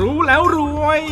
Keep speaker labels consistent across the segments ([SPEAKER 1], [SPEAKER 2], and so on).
[SPEAKER 1] รู้แล้วรวย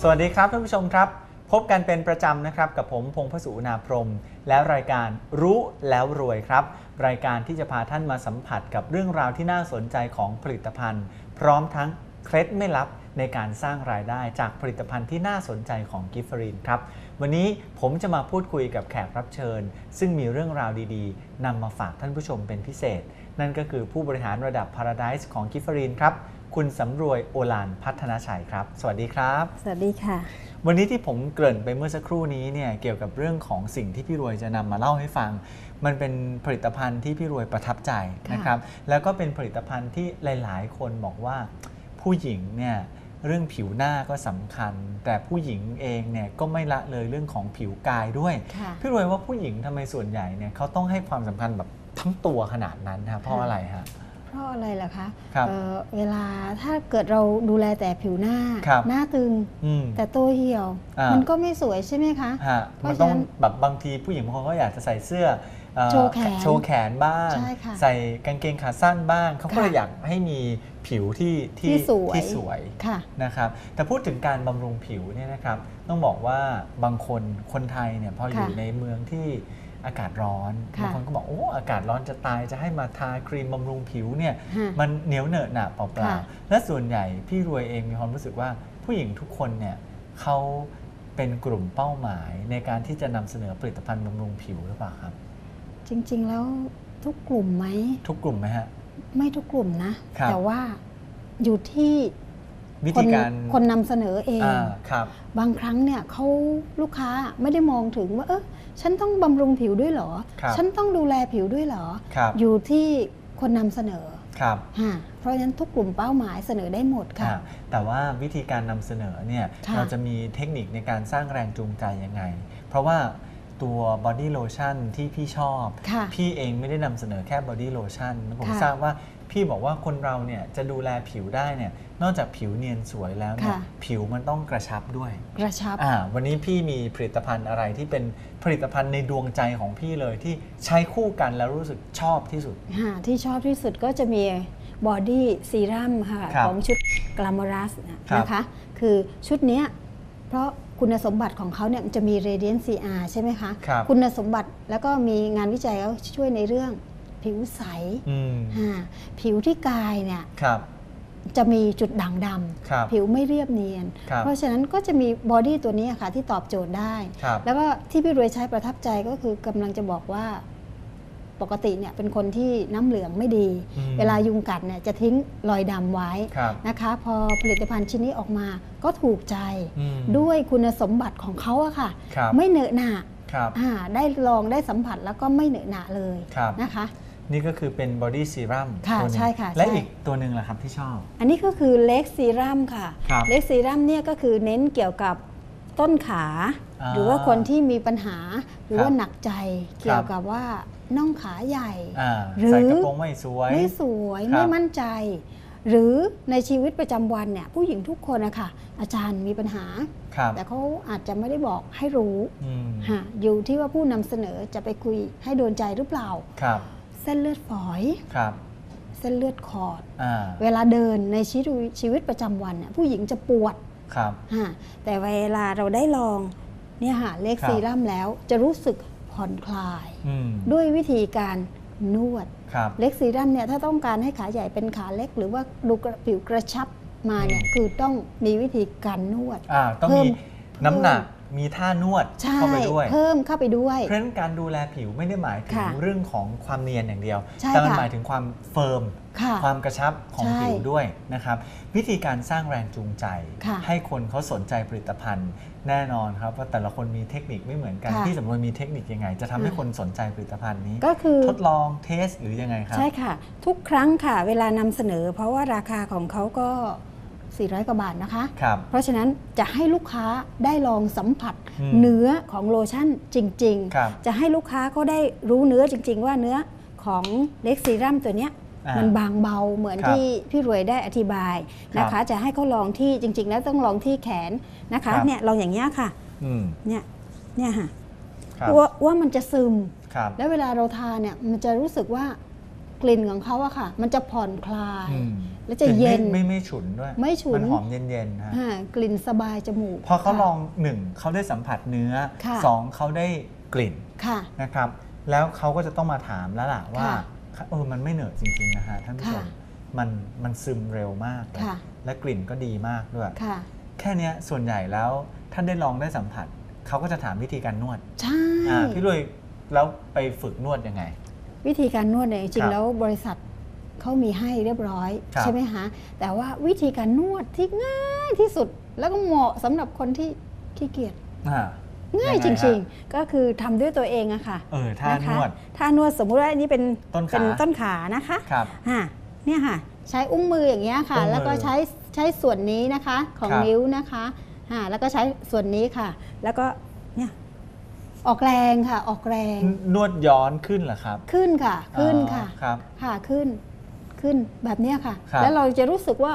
[SPEAKER 2] สวัสดีครับท่านผู้ชมครับ พบกันเป็นประจำนะครับ กับผมพงพสุนาพรม และรายการรู้แล้วรวยครับ รายการที่จะพาท่านมาสัมผัสกับเรื่องราวที่น่าสนใจของผลิตภัณฑ์ พร้อมทั้งเคล็ดไม่ลับในการสร้างรายได้จากผลิตภัณฑ์ที่น่าสนใจของกิฟฟรีนครับ วันนี้ผมจะมาพูดคุยกับแขกรับเชิญ ซึ่งมีเรื่องราวดีๆนำมาฝากท่านผู้ชมเป็นพิเศษ นั่นก็คือผู้บริหารระดับ Paradise ของกิฟฟรีนครับคุณสำรวยโอลานพัฒนาชัยครับ สวัสดีครับ
[SPEAKER 3] สวัสดีค่ะ
[SPEAKER 2] วันนี้ที่ผมเกริ่นไปเมื่อสักครู่นี้เนี่ยเกี่ยวกับเรื่องของสิ่งที่พี่รวยจะนำมาเล่าให้ฟัง มันเป็นผลิตภัณฑ์ที่พี่รวยประทับใจ
[SPEAKER 3] ค่ะ
[SPEAKER 2] นะครับ แล้วก็เป็นผลิตภัณฑ์ที่หลาย ๆ คนบอกว่าผู้หญิงเนี่ยเรื่องผิวหน้าก็สำคัญ แต่ผู้หญิงเองเนี่ยก็ไม่ละเลยเรื่องของผิวกายด้วย
[SPEAKER 3] ค่ะ
[SPEAKER 2] พี่รวยว่าผู้หญิงทำไมส่วนใหญ่เนี่ยเขาต้องให้ความสำคัญแบบ ทั้งตัวขนาดนั้นนะเพราะ
[SPEAKER 3] ค่ะ
[SPEAKER 2] อะไรฮะ
[SPEAKER 3] เพราะอะไรล่ะคะ
[SPEAKER 2] ครับ
[SPEAKER 3] เอ่อเวลาถ้าเกิดเราดูแลแต่ผิวหน้า
[SPEAKER 2] ครับ
[SPEAKER 3] หน้าตึง
[SPEAKER 2] อืม
[SPEAKER 3] แต่ตัวเหี่ยว
[SPEAKER 2] อ่ามั
[SPEAKER 3] มันก็ไม่สวยใช่ไหมคะ
[SPEAKER 2] ฮะ
[SPEAKER 3] เพ
[SPEAKER 2] มัน
[SPEAKER 3] ราะ
[SPEAKER 2] ต้อง
[SPEAKER 3] ฉะนั้น
[SPEAKER 2] แบบบางทีผู้หญิงบางคนก็อยากจะใส่เสื้อเอ่อ
[SPEAKER 3] โชว์แขน
[SPEAKER 2] โชว์แขนบ้าง
[SPEAKER 3] ใช่ค่ะ
[SPEAKER 2] ใส่กางเกงขาสั้นบ้าง เขาก็
[SPEAKER 3] ค่ะ
[SPEAKER 2] เลยอยากให้มีผิวที่
[SPEAKER 3] ที่สวย
[SPEAKER 2] ที่สวย
[SPEAKER 3] ค่ะ
[SPEAKER 2] นะครับแต่พูดถึงการบำรุงผิวเนี่ยนะครับต้องบอกว่าบางคนคนไทยเนี่ยพออยู่
[SPEAKER 3] ค่ะ
[SPEAKER 2] ในเมืองที่ อากาศร้อน
[SPEAKER 3] ค่ะ
[SPEAKER 2] บางคนก็บอกโอ้อากาศร้อนจะตายจะให้มาทาครีมบำรุงผิวเนี่ย
[SPEAKER 3] ฮะ
[SPEAKER 2] มันเหนียวเหนอะหนะเปล่า
[SPEAKER 3] ค่ะ
[SPEAKER 2] ๆและส่วนใหญ่พี่รวยเองมีความรู้สึกว่าผู้หญิงทุกคนเนี่ยเขาเป็นกลุ่มเป้าหมายในการที่จะนำเสนอผลิตภัณฑ์บำรุงผิวหรือเปล่าครับ
[SPEAKER 3] จริงๆแล้วทุกกลุ่มไหม
[SPEAKER 2] ทุกกลุ่มไหมฮะ
[SPEAKER 3] ไม่ทุกกลุ่มนะ
[SPEAKER 2] ครับ
[SPEAKER 3] แต่ว่าอยู่ที่
[SPEAKER 2] วิ
[SPEAKER 3] ค
[SPEAKER 2] ธี
[SPEAKER 3] น
[SPEAKER 2] การ
[SPEAKER 3] คนนำเสนอเอง
[SPEAKER 2] อ่าครับ
[SPEAKER 3] บางครั้งเนี่ยเขาลูกค้าไม่ได้มองถึงว่าเออ ฉันต้องบำรุงผิวด้วยเหรอ
[SPEAKER 2] ครับ
[SPEAKER 3] ฉันต้องดูแลผิวด้วยเหรอ
[SPEAKER 2] ครับ
[SPEAKER 3] อยู่ที่คนนำเสนอ
[SPEAKER 2] ครับ
[SPEAKER 3] ฮะเพราะฉะนั้นทุกกลุ่มเป้าหมายเสนอได้หมดค่ะ
[SPEAKER 2] อ่าแต่ว่าวิธีการนำเสนอเนี่ย
[SPEAKER 3] ค่ะ
[SPEAKER 2] เราจะมีเทคนิคในการสร้างแรงจูงใจยังไง เพราะว่า ตัวบอดี้โลชั่นที่พี่ชอบ
[SPEAKER 3] ค่ะ
[SPEAKER 2] พี่เองไม่ได้นำเสนอแค่บอดี้โลชั่นผม
[SPEAKER 3] ค่ะ
[SPEAKER 2] ทราบว่าพี่บอกว่าคนเราเนี่ยจะดูแลผิวได้เนี่ยนอกจากผิวเนียนสวยแล้วเนี่ย
[SPEAKER 3] ค่ะ
[SPEAKER 2] ผิวมันต้องกระชับด้วย
[SPEAKER 3] กระชับ
[SPEAKER 2] อ่าวันนี้พี่มีผลิตภัณฑ์อะไรที่เป็นผลิตภัณฑ์ในดวงใจของพี่เลยที่ใช้คู่กันแล้วรู้สึกชอบที่สุด
[SPEAKER 3] ค่ะที่ชอบที่สุดก็จะมีบอดี้ซีรัมค่ะ
[SPEAKER 2] ครับ
[SPEAKER 3] ของชุดกลามอรัสนะคะ คือชุดเนี้ยเพราะ คุณสมบัติของเขาเนี่ยมันจะมี Radiant CR ใช่ไหมคะ
[SPEAKER 2] ครับ
[SPEAKER 3] คุณสมบัติแล้วก็มีงานวิจัยเขาช่วยในเรื่องผิวใส
[SPEAKER 2] อืม
[SPEAKER 3] อ่าผิวที่กายเนี่ย
[SPEAKER 2] ครับ
[SPEAKER 3] จะมีจุดด่างด
[SPEAKER 2] ครับำ
[SPEAKER 3] ผิวไม่เรียบเนียน
[SPEAKER 2] ครับ
[SPEAKER 3] เพราะฉะนั้นก็จะมีบอดี้ตัวนี้ค่ะที่ตอบโจทย์ได้
[SPEAKER 2] ครับ
[SPEAKER 3] แล้วก็ที่พี่รวยใช้ประทับใจก็คือกำลังจะบอกว่า ปกติเนี่ยเป็นคนที่น้ำเหลืองไม่ดี
[SPEAKER 2] อืม
[SPEAKER 3] เวลายุงกัดเนี่ยจะทิ้งรอยดำไว้
[SPEAKER 2] ครับ
[SPEAKER 3] นะคะ พอผลิตภัณฑ์ชิ้นนี้ออกมาก็ถูกใจ
[SPEAKER 2] อืม
[SPEAKER 3] ด้วยคุณสมบัติของเขาอะค่ะ
[SPEAKER 2] ครับ
[SPEAKER 3] ไม่เหนอะหนะ
[SPEAKER 2] ครับ
[SPEAKER 3] อ่าได้ลองได้สัมผัสแล้วก็ไม่เหนอะหนะเลย
[SPEAKER 2] ครับ
[SPEAKER 3] นะคะ
[SPEAKER 2] นี่ก็คือเป็นบอดี้ซีรัม
[SPEAKER 3] ค่ะ
[SPEAKER 2] ตัวหนึ่ง
[SPEAKER 3] ใช่ค่ะ
[SPEAKER 2] และ
[SPEAKER 3] ใช่
[SPEAKER 2] อีกตัวหนึ่งล่ะครับที่ชอบ
[SPEAKER 3] อันนี้ก็คือเล็กซีรัมค่ะ
[SPEAKER 2] ครับ
[SPEAKER 3] เล็กซีรัมเนี่ยก็คือเน้นเกี่ยวกับต้นขา
[SPEAKER 2] อ่า
[SPEAKER 3] หรือว่าคนที่มีปัญหาหรือ
[SPEAKER 2] ครับ
[SPEAKER 3] ว่าหนักใจ เกี่ยวกับว่า น่องขาใหญ่
[SPEAKER 2] อ่า
[SPEAKER 3] หรือ
[SPEAKER 2] ใส่กระโปรงไม่สวย
[SPEAKER 3] ไม่สวย
[SPEAKER 2] ครับ
[SPEAKER 3] ไม่มั่นใจ หรือในชีวิตประจำวันเนี่ยผู้หญิงทุกคนนะคะอาจารย์มีปัญหา
[SPEAKER 2] ครับ
[SPEAKER 3] แต่เขาอาจจะไม่ได้บอกให้รู้
[SPEAKER 2] อืม
[SPEAKER 3] ฮะอยู่ที่ว่าผู้นำเสนอจะไปคุยให้โดนใจหรือเปล่า
[SPEAKER 2] ครับ
[SPEAKER 3] เส้นเลือดฝอย
[SPEAKER 2] ครับ
[SPEAKER 3] เส้นเลือดขอด
[SPEAKER 2] อ่า
[SPEAKER 3] เวลาเดินในชีวิตชีวิตประจำวันเนี่ยผู้หญิงจะปวด
[SPEAKER 2] ครับ
[SPEAKER 3] ฮะแต่เวลาเราได้ลองเนี่ยค่ะเล็ก
[SPEAKER 2] ครับ
[SPEAKER 3] ซีรั่มแล้วจะรู้สึก ผ่อนคลาย
[SPEAKER 2] อืม
[SPEAKER 3] ด้วยวิธีการนวด
[SPEAKER 2] ครับ
[SPEAKER 3] เล็กซีรั่มเนี่ยถ้าต้องการให้ขาใหญ่เป็นขาเล็ก หรือว่าดูกระผิวกระชับมาเนี่ย
[SPEAKER 2] อืม
[SPEAKER 3] คือต้องมีวิธีการนวด
[SPEAKER 2] อ่าต้อง
[SPEAKER 3] เพิ่
[SPEAKER 2] มี
[SPEAKER 3] ม
[SPEAKER 2] น้ำหนัก มีท่านวด
[SPEAKER 3] ใช่
[SPEAKER 2] เข้าไปด้วย
[SPEAKER 3] เพิ่มเข้าไปด้วย
[SPEAKER 2] เพราะฉะนั้นการดูแลผิวไม่ได้หมายถึง
[SPEAKER 3] ค่ะ
[SPEAKER 2] เรื่องของความเนียนอย่างเดียว
[SPEAKER 3] ใช่
[SPEAKER 2] แต่มัน
[SPEAKER 3] ค่ะ
[SPEAKER 2] หมายถึงความเฟิร์ม
[SPEAKER 3] ค่ะ
[SPEAKER 2] ความกระชับของ
[SPEAKER 3] ใช่
[SPEAKER 2] ผิวด้วยนะครับ วิธีการสร้างแรงจูงใจ
[SPEAKER 3] ค่ะ
[SPEAKER 2] ให้คนเขาสนใจผลิตภัณฑ์ แน่นอนครับว่าแต่ละคนมีเทคนิคไม่เหมือนกัน
[SPEAKER 3] ค่ะ
[SPEAKER 2] ที่สำรวจมีเทคนิคยังไง จะทำให้
[SPEAKER 3] ค่ะ
[SPEAKER 2] คนสนใจผลิตภัณฑ์นี้
[SPEAKER 3] ก็คือ
[SPEAKER 2] ทดลองเทสหรือยังไงครับ
[SPEAKER 3] ใช่ค่ะ ทุกครั้งค่ะ เวลานำเสนอ เพราะว่าราคาของเขาก็ 400 กว่าบาทนะคะ
[SPEAKER 2] ครับ
[SPEAKER 3] เพราะฉะนั้นจะให้ลูกค้าได้ลองสัมผัส
[SPEAKER 2] อืม
[SPEAKER 3] เนื้อของโลชั่นจริง
[SPEAKER 2] ครับ
[SPEAKER 3] ๆ จะให้ลูกค้าก็ได้รู้เนื้อจริง ๆ ว่าเนื้อของเล็กซีรัมตัวเนี้ย
[SPEAKER 2] อ่า
[SPEAKER 3] มันบางเบาเหมือน
[SPEAKER 2] ครับ
[SPEAKER 3] ที่พี่รวยได้อธิบายนะ
[SPEAKER 2] ครั
[SPEAKER 3] คะ
[SPEAKER 2] บ
[SPEAKER 3] จะให้เขาลองที่จริง ๆ แล้วต้องลองที่แขนนะคะ
[SPEAKER 2] ครับ
[SPEAKER 3] เนี่ยลองอย่างเงี้ยค่ะ
[SPEAKER 2] อืม
[SPEAKER 3] เนี่ยเนี่ยค่ะ
[SPEAKER 2] ครับ
[SPEAKER 3] ว่าว่ามันจะซึม
[SPEAKER 2] ครับ
[SPEAKER 3] แล้วเวลาเราทานเนี่ยมันจะรู้สึกว่ากลิ่นของเขาอะค่ะ มันจะผ่อนคลาย
[SPEAKER 2] อืม
[SPEAKER 3] แล้วจะเย็น
[SPEAKER 2] กลิ่ไม่ไม่ไม่ฉุนด้วย
[SPEAKER 3] ไม่ฉุน
[SPEAKER 2] มันหอมเย็นๆฮะ
[SPEAKER 3] อ่ากลิ่นสบายจมูก
[SPEAKER 2] พอเขา
[SPEAKER 3] ค่ะ
[SPEAKER 2] ลองหนึ่งเขาได้สัมผัสเนื้อ
[SPEAKER 3] ค่ะ
[SPEAKER 2] สองเขาได้กลิ่น
[SPEAKER 3] ค่ะ
[SPEAKER 2] นะครับ แล้วเขาก็จะต้องมาถามแล้วล่ะว่า
[SPEAKER 3] ค่ะ
[SPEAKER 2] เออมันไม่เหนอะจริงๆนะฮะท่านผู้ชม
[SPEAKER 3] ค่ะ
[SPEAKER 2] มันมันซึมเร็วมากเลย
[SPEAKER 3] ค่ะ
[SPEAKER 2] และกลิ่นก็ดีมากด้วย
[SPEAKER 3] ค่ะ
[SPEAKER 2] แค่เนี้ยส่วนใหญ่แล้วท่านได้ลองได้สัมผัส เขาก็จะถามวิธีการนวด
[SPEAKER 3] ใช่
[SPEAKER 2] อ่าพี่รวยแล้วไปฝึกนวดยังไง
[SPEAKER 3] วิธีการนวดเนี่ยจ
[SPEAKER 2] ค
[SPEAKER 3] ริ
[SPEAKER 2] รั
[SPEAKER 3] ง
[SPEAKER 2] บ
[SPEAKER 3] ๆแล้วบริษัท เขามีให้เรียบร้อย
[SPEAKER 2] ครับ
[SPEAKER 3] ใช่ไหมคะแต่ว่าวิธีการนวดที่ง่ายที่สุดแล้วก็เหมาะสำหรับคนที่ขี้เกียจ
[SPEAKER 2] อ่า
[SPEAKER 3] ง่าย
[SPEAKER 2] ยัง
[SPEAKER 3] จ
[SPEAKER 2] ไงฮะ
[SPEAKER 3] ริงๆ ก็คือทำด้วยตัวเองอะค่ะ
[SPEAKER 2] เออท่านวดะ
[SPEAKER 3] คะท่านวดสมมุติว่าอันนี้เป็น
[SPEAKER 2] ต้นขา
[SPEAKER 3] เป็นต้นขานะคะ
[SPEAKER 2] ครับ
[SPEAKER 3] อะเนี่ยค่ะ ใช้อุ้งมืออย่างเงี้ยค่ะ
[SPEAKER 2] อุ้งมือ
[SPEAKER 3] แล้วก็ใช้ใช้ส่วนนี้นะคะของ
[SPEAKER 2] ครับ
[SPEAKER 3] นิ้วนะคะอ่าแล้วก็ใช้ส่วนนี้ค่ะ แล้วก็เนี่ยออกแรงค่ะ ออกแรง
[SPEAKER 2] นวดย้อนขึ้นเหรอครับ
[SPEAKER 3] ขึ้นค่ะ ขึ้นค่ะ
[SPEAKER 2] อ๋อครับ
[SPEAKER 3] ค่ะ ขึ้น ขึ้นแบบเนี้ยค่ะ
[SPEAKER 2] ครับ
[SPEAKER 3] แล้วเราจะรู้สึกว่า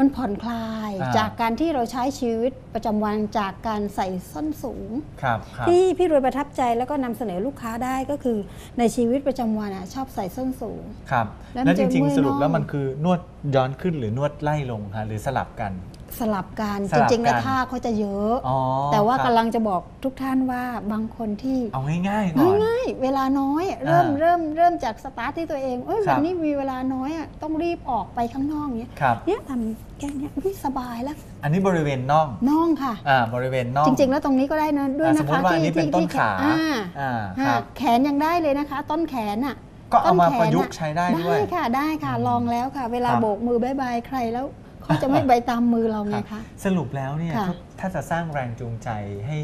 [SPEAKER 3] มันผ่อนคลาย
[SPEAKER 2] อ่า
[SPEAKER 3] จากการที่เราใช้ชีวิตประจำวันจากการใส่ส้นสูง
[SPEAKER 2] ครับครับ
[SPEAKER 3] ที่พี่รวยประทับใจแล้วก็นำเสนอลูกค้าได้ก็คือในชีวิตประจำวันอะชอบใส่ส้นสูง
[SPEAKER 2] ครับ
[SPEAKER 3] แล้ว
[SPEAKER 2] แล้ว
[SPEAKER 3] มัน
[SPEAKER 2] จ
[SPEAKER 3] จะ
[SPEAKER 2] ริง
[SPEAKER 3] เมื่อย
[SPEAKER 2] ๆสรุปแล้ว
[SPEAKER 3] น่อง
[SPEAKER 2] มันคือนวดย้อนขึ้นหรือนวดไล่ลงคะหรือสลับกัน
[SPEAKER 3] สลับกัน
[SPEAKER 2] ส
[SPEAKER 3] จ
[SPEAKER 2] ลับ
[SPEAKER 3] ริงๆแล้ว
[SPEAKER 2] กัน
[SPEAKER 3] ท่าเขาจะเยอะ
[SPEAKER 2] อ๋อ
[SPEAKER 3] แต่ว่า
[SPEAKER 2] ครับ
[SPEAKER 3] กำลังจะบอกทุกท่านว่าบางคนที่
[SPEAKER 2] เอาง่ายๆก่อน
[SPEAKER 3] ง่ายๆเวลาน้อยเริ่ม
[SPEAKER 2] อ่า
[SPEAKER 3] เริ่มเริ่มจากสตาร์ทที่ตัวเองเอ้ย
[SPEAKER 2] ครั
[SPEAKER 3] วั
[SPEAKER 2] บ
[SPEAKER 3] นนี้มีเวลาน้อยอะต้องรีบออกไปข้างนอกเนี้ย
[SPEAKER 2] ครับ
[SPEAKER 3] เนี่ยทำแค่เนี้ยอุ๊ยสบายแล้ว
[SPEAKER 2] อันนี้บริเวณน่อง
[SPEAKER 3] น่องค่ะ
[SPEAKER 2] อ่า บริเวณน่อง
[SPEAKER 3] จริงๆ แล้วตรงนี้ก็ได้นะด้วย
[SPEAKER 2] อ่า
[SPEAKER 3] นะ
[SPEAKER 2] สมม
[SPEAKER 3] คะ
[SPEAKER 2] ติว่าอันนี้เป็นต้นขา
[SPEAKER 3] อ่า
[SPEAKER 2] อ่าค
[SPEAKER 3] อ่า
[SPEAKER 2] รับ
[SPEAKER 3] แขนยังได้เลยนะคะ ต้นแขนอะ
[SPEAKER 2] ก็เอามา
[SPEAKER 3] ต้นแขน
[SPEAKER 2] ประยุกต์ใช้ได้ด้วย
[SPEAKER 3] ได้ค่ะได้ค่ะ
[SPEAKER 2] อืม
[SPEAKER 3] ลองแล้วค่ะ เวลา
[SPEAKER 2] ครับ
[SPEAKER 3] โบกมือบายบายใครแล้ว เขาจะไม่ใบตามมือเราไง
[SPEAKER 2] รับ
[SPEAKER 3] คะ
[SPEAKER 2] สรุปแล้วเนี่ย
[SPEAKER 3] ค่ะ
[SPEAKER 2] ถ้าถ้าจะสร้างแรงจูงใจให้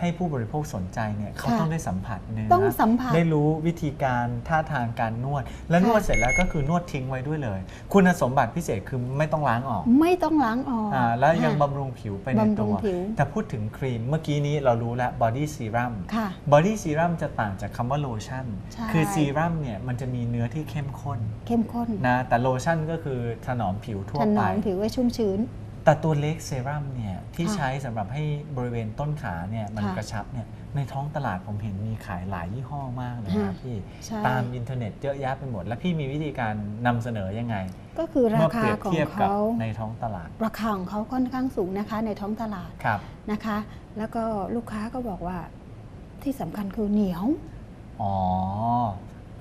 [SPEAKER 2] ให้ผู้บริโภคสนใจเนี่ยเขา
[SPEAKER 3] ค่ะ
[SPEAKER 2] ต้องได้สัมผัสเนื้อ
[SPEAKER 3] ต้องสัมผัส
[SPEAKER 2] ได้รู้วิธีการท่าทางการนวด และ
[SPEAKER 3] ค่ะ
[SPEAKER 2] นวดเสร็จแล้วก็คือนวดทิ้งไว้ด้วยเลย คุณสมบัติพิเศษคือไม่ต้องล้างออก
[SPEAKER 3] ไม่ต้องล้างออก
[SPEAKER 2] อ่าแล้วยัง
[SPEAKER 3] ค่ะ
[SPEAKER 2] บำรุงผิวไปใน
[SPEAKER 3] บำรุ
[SPEAKER 2] ตั
[SPEAKER 3] ง
[SPEAKER 2] ว
[SPEAKER 3] ผิว
[SPEAKER 2] แต่พูดถึงครีมเมื่อกี้นี้เรารู้แล้วบอดี้ซีรัม
[SPEAKER 3] ค่ะ
[SPEAKER 2] บอดี้ซีรัมจะต่างจากคำว่าโลชั่น
[SPEAKER 3] ใช่
[SPEAKER 2] คือซีรัมเนี่ยมันจะมีเนื้อที่เข้มข้น
[SPEAKER 3] เข้มข้น
[SPEAKER 2] นะแต่โลชั่นก็คือถนอมผิวทั่ว
[SPEAKER 3] ถน
[SPEAKER 2] ไป
[SPEAKER 3] อมผิวให้ชุ่มชื้น
[SPEAKER 2] แต่ตัวเล็กเซรั่มเนี่ยที่
[SPEAKER 3] ค่ะ
[SPEAKER 2] ใช้สำหรับให้บริเวณต้นขาเนี่ยมัน
[SPEAKER 3] ค่ะ
[SPEAKER 2] กระชับเนี่ยในท้องตลาดผมเห็นมีขายหลายยี่ห้อมากเลยนะ
[SPEAKER 3] ค่ะ
[SPEAKER 2] พี่
[SPEAKER 3] ใช่
[SPEAKER 2] ตามอินเทอร์เน็ตเยอะแยะไปหมด แล้วพี่มีวิธีการนำเสนอยังไง
[SPEAKER 3] ก็คือรา
[SPEAKER 2] เมื่อเป
[SPEAKER 3] คา
[SPEAKER 2] รียบ
[SPEAKER 3] ของ
[SPEAKER 2] เทียบกับ
[SPEAKER 3] เขา
[SPEAKER 2] ในท้องตลาด
[SPEAKER 3] ราคาของเขาค่อนข้างสูงนะคะในท้องตลาด
[SPEAKER 2] ครับ
[SPEAKER 3] นะคะ แล้วก็ลูกค้าก็บอกว่าที่สำคัญคือเหนียว
[SPEAKER 2] อ๋อ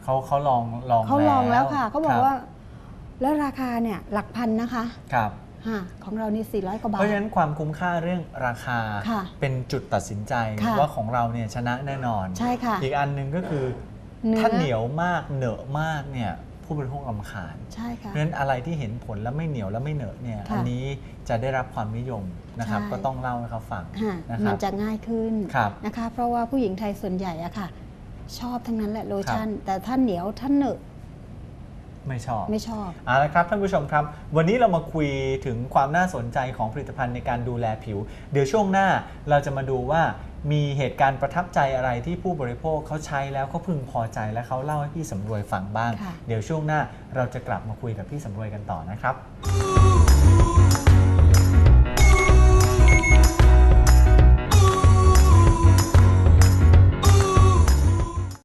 [SPEAKER 2] เขาเขาลองลอง
[SPEAKER 3] เขาลองแล้วค่ะเขาบอก
[SPEAKER 2] รับ
[SPEAKER 3] ว่า แล้วราคาเนี่ยหลักพันนะคะ
[SPEAKER 2] ครับ
[SPEAKER 3] ฮะ ของเรานี่400กว่าบาท
[SPEAKER 2] เพราะฉะนั้นความคุ้มค่าเรื่องราคา
[SPEAKER 3] ค่ะ
[SPEAKER 2] เป็นจุดตัดสินใจ
[SPEAKER 3] ค่ะ
[SPEAKER 2] ว่าของเราเนี่ยชนะแน่นอน
[SPEAKER 3] ใช่ค่ะ
[SPEAKER 2] อีกอันหนึ่งก็คือ
[SPEAKER 3] เนื้อ
[SPEAKER 2] ถ้าเหนียวมากเหนอะมากเนี่ยผู้บริโภคลำคาญ
[SPEAKER 3] ใช่
[SPEAKER 2] เพ
[SPEAKER 3] ค่ะ
[SPEAKER 2] ราะฉะนั้นอะไรที่เห็นผลแล้วไม่เหนียวแล้วไม่เหนอะเนี่ย
[SPEAKER 3] ค่ะ
[SPEAKER 2] อันนี้จะได้รับความนิยมนะครับ
[SPEAKER 3] ใช่
[SPEAKER 2] ก็ต้องเล่าให้เขาฟัง
[SPEAKER 3] ฮะ
[SPEAKER 2] นะค
[SPEAKER 3] มั
[SPEAKER 2] รั
[SPEAKER 3] น
[SPEAKER 2] บ
[SPEAKER 3] จะง่ายขึ้น
[SPEAKER 2] ครับ
[SPEAKER 3] นะคะเพราะว่าผู้หญิงไทยส่วนใหญ่อะค่ะ ชอบทั้งนั้นแหละโลชั่น แต่ถ้าเหนียวถ้าเหนอะ
[SPEAKER 2] ไม่ชอบ
[SPEAKER 3] ไม่ชอบ
[SPEAKER 2] เอาละครับท่านผู้ชมครับ วันนี้เรามาคุยถึงความน่าสนใจของผลิตภัณฑ์ในการดูแลผิว เดี๋ยวช่วงหน้าเราจะมาดูว่ามีเหตุการณ์ประทับใจอะไรที่ผู้บริโภคเขาใช้แล้วเขาพึงพอใจและเขาเล่าให้พี่สำรวยฟังบ้าง
[SPEAKER 3] ค่ะ
[SPEAKER 2] เดี๋ยวช่วงหน้าเราจะกลับมาคุยกับพี่สำรวยกันต่อนะครับ